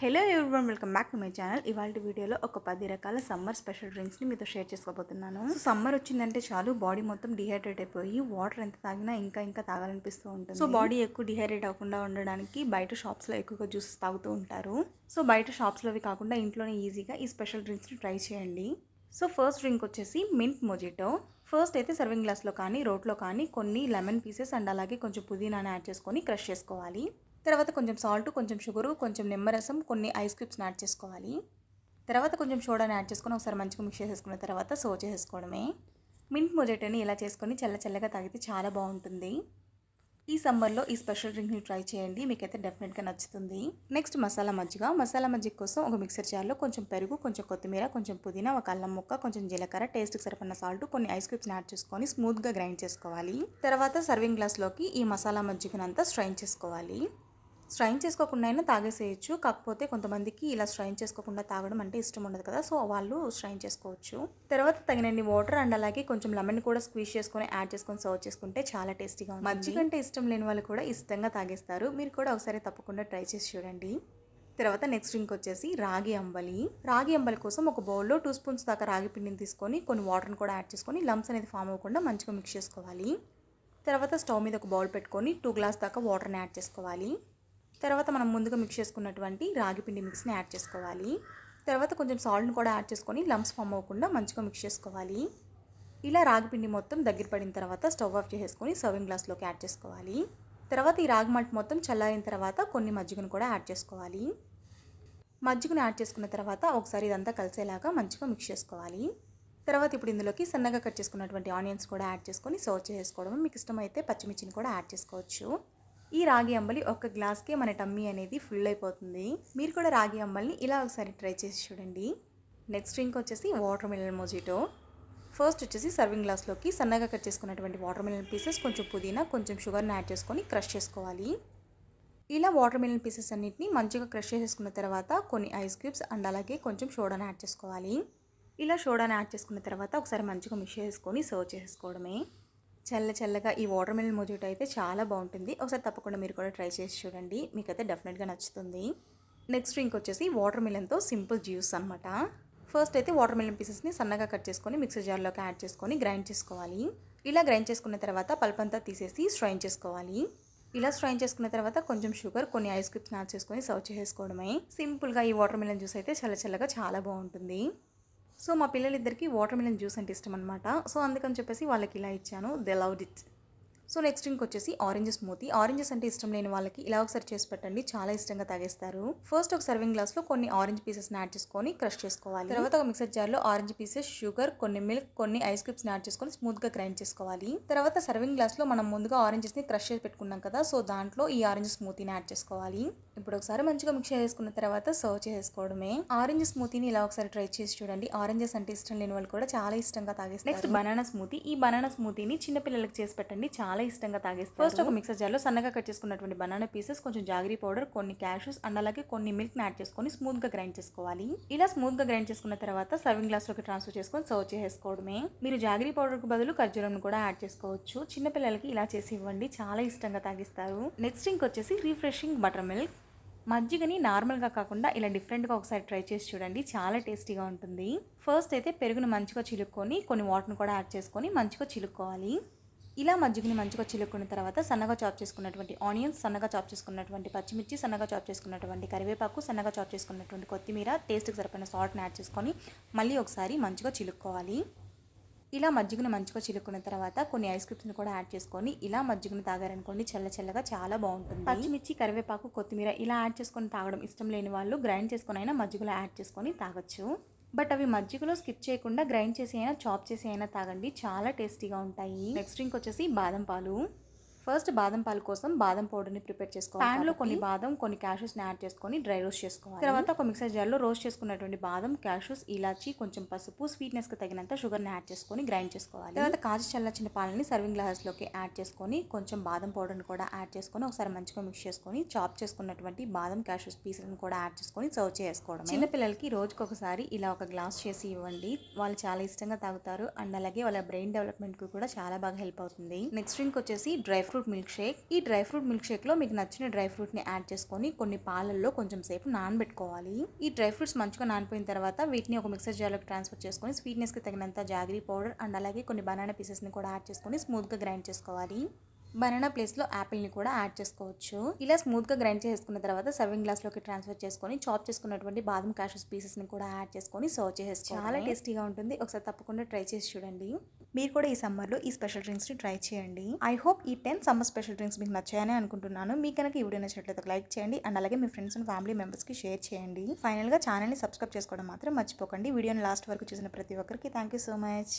Hello everyone welcome back to my channel. ఇవాళ వీడియోలో ఒక పది రకాల సమ్మర్ స్పెషల్ డ్రింక్స్ని మీతో షేర్ చేసుకోబోతున్నాను. సమ్మర్ వచ్చిందంటే చాలు బాడీ మొత్తం డిహైడ్రేట్ అయిపోయి వాటర్ ఎంత తాగినా ఇంకా ఇంకా తాగాలనిపిస్తూ ఉంటుంది. సో బాడీ ఎక్కువ డిహైడ్రేట్ అవ్వకుండా ఉండడానికి బయట షాప్స్లో ఎక్కువగా జ్యూసెస్ తాగుతూ ఉంటారు. సో బయట షాప్స్లోవి కాకుండా ఇంట్లోనే ఈజీగా ఈ స్పెషల్ డ్రింక్స్ని ట్రై చేయండి. సో ఫస్ట్ డ్రింక్ వచ్చేసి మింట్ మొజిటో. ఫస్ట్ అయితే సర్వింగ్ గ్లాస్లో కానీ రోట్లో కానీ కొన్ని లెమన్ పీసెస్ అండ్ అలాగే కొంచెం పుదీనాని యాడ్ చేసుకొని క్రష్ చేసుకోవాలి. తర్వాత కొంచెం సాల్ట్ కొంచెం షుగరు కొంచెం నిమ్మరసం కొన్ని ఐస్ క్యూబ్స్ని యాడ్ చేసుకోవాలి. తర్వాత కొంచెం సోడాని యాడ్ చేసుకొని ఒకసారి మంచిగా మిక్స్ చేసేసుకున్న తర్వాత సో చేసేసుకోవడమే. మింట్ మొజెటోని ఇలా చేసుకొని చల్ల చల్లగా తాగితే చాలా బాగుంటుంది. ఈ సమ్మర్లో ఈ స్పెషల్ డ్రింక్ని ట్రై చేయండి. మీకైతే డెఫినెట్గా నచ్చుతుంది. నెక్స్ట్ మసాలా మజ్జిగ మసాలా మజ్జిగ కోసం ఒక మిక్సర్ జార్లో కొంచెం పెరుగు కొంచెం కొత్తిమీర కొంచెం పుదీనా ఒక అల్లం ముక్క కొంచెం జీలకర్ర టేస్ట్కి సరిపడిన సాల్ట్ కొన్ని ఐస్ క్యూబ్స్ని యాడ్ చేసుకొని స్మూత్గా గ్రైండ్ చేసుకోవాలి. తర్వాత సర్వింగ్ గ్లాస్లోకి ఈ మసాలా మజ్జిగనంతా స్ట్రైన్ చేసుకోవాలి. స్ట్రైన్ చేసుకోకుండా అయినా తాగేసేయచ్చు. కాకపోతే కొంతమందికి ఇలా స్ట్రైన్ చేసుకోకుండా తాగడం అంటే ఇష్టం ఉండదు కదా. సో వాళ్ళు స్ట్రైన్ చేసుకోవచ్చు. తర్వాత తగినన్ని వాటర్ అండ్ అలాగే కొంచెం లెమన్ కూడా స్క్వీజ్ చేసుకొని యాడ్ చేసుకొని సర్వ్ చేసుకుంటే చాలా టేస్టీగా ఉంటుంది. మజ్జిగ అంటే ఇష్టం లేని వాళ్ళు కూడా ఇష్టంగా తాగేస్తారు. మీరు కూడా ఒకసారి తప్పకుండా ట్రై చేసి చూడండి. తర్వాత నెక్స్ట్ డ్రింక్ వచ్చేసి రాగి అంబలి. రాగి అంబలి కోసం ఒక బౌల్లో టూ స్పూన్స్ దాకా రాగి పిండిని తీసుకొని కొన్ని వాటర్ని కూడా యాడ్ చేసుకొని లంప్స్ అనేది ఫామ్ అవ్వకుండా మంచిగా మిక్స్ చేసుకోవాలి. తర్వాత స్టవ్ మీద ఒక బౌల్ పెట్టుకొని టూ గ్లాస్ దాకా వాటర్ని యాడ్ చేసుకోవాలి. తర్వాత మనం ముందుగా మిక్స్ చేసుకున్నటువంటి రాగి పిండి మిక్స్ని యాడ్ చేసుకోవాలి. తర్వాత కొంచెం సాల్ట్ని కూడా యాడ్ చేసుకొని లంప్స్ ఫామ్ అవ్వకుండా మంచిగా మిక్స్ చేసుకోవాలి. ఇలా రాగి పిండి మొత్తం దగ్గర పడిన తర్వాత స్టవ్ ఆఫ్ చేసేసుకొని సర్వింగ్ గ్లాస్లోకి యాడ్ చేసుకోవాలి. తర్వాత ఈ రాగి మంట మొత్తం చల్లారిన తర్వాత కొన్ని మజ్జిగను కూడా యాడ్ చేసుకోవాలి. మజ్జిగను యాడ్ చేసుకున్న తర్వాత ఒకసారి ఇదంతా కలిసేలాగా మంచిగా మిక్స్ చేసుకోవాలి. తర్వాత ఇప్పుడు ఇందులోకి సన్నగా కట్ చేసుకున్నటువంటి ఆనియన్స్ కూడా యాడ్ చేసుకొని సర్వ్ చేసుకోవడం మీకు ఇష్టమైతే పచ్చిమిర్చిని కూడా యాడ్ చేసుకోవచ్చు. ఈ రాగి అంబలి ఒక గ్లాస్కే మన టమ్మీ అనేది ఫుల్ అయిపోతుంది. మీరు కూడా రాగి అంబల్ని ఇలా ఒకసారి ట్రై చేసి చూడండి. నెక్స్ట్ డ్రింక్ వచ్చేసి వాటర్ మిలన్ మోజిటో. ఫస్ట్ వచ్చేసి సర్వింగ్ గ్లాస్లోకి సన్నగా కట్ చేసుకున్నటువంటి వాటర్ మిలన్ పీసెస్ కొంచెం పుదీనా కొంచెం షుగర్ని యాడ్ చేసుకొని క్రష్ చేసుకోవాలి. ఇలా వాటర్ మిలన్ పీసెస్ అన్నిటిని మంచిగా క్రష్ చేసేసుకున్న తర్వాత కొన్ని ఐస్ క్యూబ్స్ అండ్ అలాగే కొంచెం సోడాని యాడ్ చేసుకోవాలి. ఇలా సోడాని యాడ్ చేసుకున్న తర్వాత ఒకసారి మంచిగా మిక్స్ చేసుకొని సర్వ్ చేసుకోవడమే. చల్ల చల్లగా ఈ వాటర్ మిలన్ మోజిటో అయితే చాలా బాగుంటుంది. ఒకసారి తప్పకుండా మీరు కూడా ట్రై చేసి చూడండి. మీకైతే డెఫినెట్గా నచ్చుతుంది. నెక్స్ట్ డ్రింక్ వచ్చేసి వాటర్ మిలన్తో సింపుల్ జ్యూస్ అనమాట ఫస్ట్ అయితే వాటర్ మిలన్ పీసెస్ని సన్నగా కట్ చేసుకొని మిక్సర్ జార్లోకి యాడ్ చేసుకొని గ్రైండ్ చేసుకోవాలి. ఇలా గ్రైండ్ చేసుకున్న తర్వాత పల్పంతా తీసేసి స్ట్రైన్ చేసుకోవాలి. ఇలా స్ట్రైన్ చేసుకున్న తర్వాత కొంచెం షుగర్ కొన్ని ఐస్ క్యూబ్స్ యాడ్ చేసుకొని సర్వ్ చేసుకోవడమే సింపుల్గా ఈ వాటర్ మిలన్ జ్యూస్ అయితే చల్ల చల్లగా చాలా బాగుంటుంది. సో మా పిల్లలిద్దరికీ వాటర్ మిలన్ జ్యూస్ అంటే ఇష్టం అనమాట సో అందుకని చెప్పేసి వాళ్ళకి ఇలా ఇచ్చాను. They loved it so next drink వచ్చేసి ఆరెంజ్ స్మూతీ. ఆరెంజెస్ అంటే ఇష్టం లేని వాళ్ళకి ఇలా ఒకసారి చేసి పెట్టండి. చాలా ఇష్టంగా తాగేస్తారు. ఫస్ట్ ఒక సర్వింగ్ గ్లాస్లో కొన్ని ఆరెంజ్ పీసెస్ యాడ్ చేసుకొని క్రష్ చేసుకోవాలి. తర్వాత ఒక మిక్సర్ జార్లో ఆరెంజ్ పీసెస్ షుగర్ కొన్ని మిల్క్ కొన్ని ఐస్ క్యూబ్స్ యాడ్ చేసుకొని స్మూత్గా గ్రైండ్ చేసుకోవాలి. తర్వాత సర్వింగ్ గ్లాస్లో మనం ముందుగా ఆరెంజెస్ని క్రష్ చేసి పెట్టుకున్నాం కదా సో దాంట్లో ఈ ఆరెంజ్ స్మూతీని యాడ్ చేసుకోవాలి. ఇప్పుడు ఒకసారి మంచిగా మిక్స్ చేసుకున్న తర్వాత సర్వ్ చేసుకోవడమే. ఆరెంజ్ స్మూతీని ఇలా ఒకసారి ట్రై చేసి చూడండి. ఆరెంజెస్ అంటే ఇష్టం లేని వాళ్ళు కూడా చాలా ఇష్టంగా తాగేస్తారు. Next banana smoothie. ఈ బనానా స్మూతీని చిన్న పిల్లలకి చేసి పెట్టండి. చాలా చాలా ఇష్టంగా తాగేస్తారు. ఫస్ట్ ఒక మిక్సర్ జార్లో సన్నగా కట్ చేసుకున్నటువంటి బనానా పీసెస్ కొంచెం జాగ్రీ పౌడర్ కొన్ని క్యాషెస్ అండ్ అలాగే కొన్ని మిల్క్ యాడ్ చేసుకొని స్మూత్గా గ్రైండ్ చేసుకోవాలి. ఇలా స్మూత్గా గ్రైండ్ చేసుకున్న తర్వాత సర్వింగ్ గ్లాస్లోకి ట్రాన్స్ఫర్ చేసుకొని సర్వ్ చేసుకోవడమే మీరు జాగ్రీ పౌడర్కు బదులు ఖర్జూరం కూడా యాడ్ చేసుకోవచ్చు. చిన్న పిల్లలకి ఇలా చేసి ఇవ్వండి చాలా ఇష్టంగా తాగిస్తారు. నెక్స్ట్ డ్రింక్ వచ్చేసి రిఫ్రెషింగ్ బటర్ మిల్క్. మజ్జిగని నార్మల్గా కాకుండా ఇలా డిఫరెంట్గా ఒకసారి ట్రై చేసి చూడండి చాలా టేస్టీగా ఉంటుంది. ఫస్ట్ అయితే పెరుగును మంచిగా చిలుక్కొని కొన్ని వాటర్ని కూడా యాడ్ చేసుకొని మంచిగా చిలుక్కోవాలి. ఇలా మజ్జిగని మంచిగా చిలుక్కున్న తర్వాత సన్నగా చాప్ చేసుకున్నటువంటి ఆనియన్స్ సన్నగా చాప్ చేసుకున్నటువంటి పచ్చిమిర్చి సన్నగా చాప్ చేసుకున్నటువంటి కరివేపాకు సన్నగా చాప్ చేసుకున్నటువంటి కొత్తిమీర టేస్ట్కి సరిపడిన సాల్ట్ని యాడ్ చేసుకొని మళ్ళీ ఒకసారి మంచిగా చిలుక్కోవాలి. ఇలా మజ్జిగను మంచిగా చిలుక్కున్న తర్వాత కొన్ని ఐస్ క్యూబ్స్ని కూడా యాడ్ చేసుకొని ఇలా మజ్జిగను తాగారనుకోండి చల్ల చల్లగా చాలా బాగుంటుంది. పచ్చిమిర్చి కరివేపాకు కొత్తిమీర ఇలా యాడ్ చేసుకొని తాగడం ఇష్టం లేని వాళ్ళు గ్రైండ్ చేసుకొని అయినా మజ్జిగలో యాడ్ చేసుకొని తాగొచ్చు. బట్ అవి మజ్జిగలో స్కిప్ చేయకుండా గ్రైండ్ చేసి అయినా చాప్ చేసి అయినా తాగండి. చాలా టేస్టీగా ఉంటాయి. నెక్స్ట్ డ్రింక్ వచ్చేసి బాదం పాలు. ఫస్ట్ బాదం పాలు కోసం బాదం పౌడర్ని ప్రిపేర్ చేసుకోవాలి ప్యాన్లో కొన్ని బాదం కొన్ని క్యాషెస్ యాడ్ చేసుకొని డ్రై రోస్ట్ చేసుకోవాలి. తర్వాత ఒక మిక్సర్ జార్లో రోస్ట్ చేసుకున్నటువంటి బాదం క్యాషెస్ ఇలాచి కొంచెం పసుపు స్వీట్నెస్కి తగినంత షుగర్ని యాడ్ చేసుకొని గ్రైండ్ చేసుకోవాలి. తర్వాత కాచి చల్లచిన పాలని సర్వింగ్ గ్లాసెస్లోకి యాడ్ చేసుకొని కొంచెం బాదం పౌడర్ని కూడా యాడ్ చేసుకొని ఒకసారి మంచిగా మిక్స్ చేసుకొని చాప్ చేసుకున్నటువంటి బాదం క్యాషెస్ పీసెస్ కూడా యాడ్ చేసుకొని సర్వ్ చేసుకోవడం చిన్న పిల్లలకి రోజుకి ఒకసారి ఇలా ఒక గ్లాస్ చేసి ఇవ్వండి. వాళ్ళు చాలా ఇష్టంగా తాగుతారు. అండ్ అలాగే వాళ్ళ బ్రెయిన్ డెవలప్మెంట్కి కూడా చాలా బాగా హెల్ప్ అవుతుంది. నెక్స్ట్ డ్రింక్ వచ్చేసి dry fruit fruit milk shake. ఈ డ్రై ఫ్రూట్ మిల్క్ షేక్లో మీకు నచ్చిన డ్రై ఫ్రూట్ని యాడ్ చేసుకొని కొన్ని పాలల్లో కొంచెం సేపు నానబెట్టుకోవాలి. ఈ డ్రై ఫ్రూట్స్ మంచిగా నానిపోయిన తర్వాత వీటిని ఒక మిక్సర్ జార్లోకి ట్రాన్స్ఫర్ చేసుకొని స్వీట్నెస్కి తగినంత జాగరీ పౌడర్ అండ్ అలాగే కొన్ని బనానా పీసెస్ని కూడా యాడ్ చేసుకొని స్మూత్గా గ్రైండ్ చేసుకోవాలి. బనానా ప్లేస్లో యాపిల్ని కూడా యాడ్ చేసుకోవచ్చు. ఇలా స్మూత్గా గ్రైండ్ చేసుకున్న తర్వాత సర్వింగ్ గ్లాస్లోకి ట్రాన్స్ఫర్ చేసుకొని చాప్ చేసుకున్నటువంటి బాదం క్యాషెస్ పీసెస్ని కూడా యాడ్ చేసుకొని సర్వ్ చేసేసి చాలా టేస్టీగా ఉంటుంది. ఒకసారి తప్పకుండా ట్రై చేసి చూడండి. మీరు కూడా ఈ సమ్మర్లో ఈ స్పెషల్ డ్రింక్స్ని ట్రై చేయండి. ఐ హోప్ ఈ టెన్ సమ్మర్ స్పెషల్ డ్రింక్స్ మీకు నచ్చాయని అనుకుంటున్నాను. మీకు కనుక ఈ వీడియో నచ్చినట్లయితే లైక్ చేయండి. అండ్ అలాగే మీ ఫ్రెండ్స్ అండ్ ఫ్యామిలీ మెంబర్స్కి షేర్ చేయండి. ఫైనల్గా ఛానల్ని సబ్స్క్రైబ్ చేసుకోవడం మాత్రం మర్చిపోకండి. వీడియోని లాస్ట్ వరకు చూసిన ప్రతి ఒక్కరికి థ్యాంక్ యూ సో మచ్.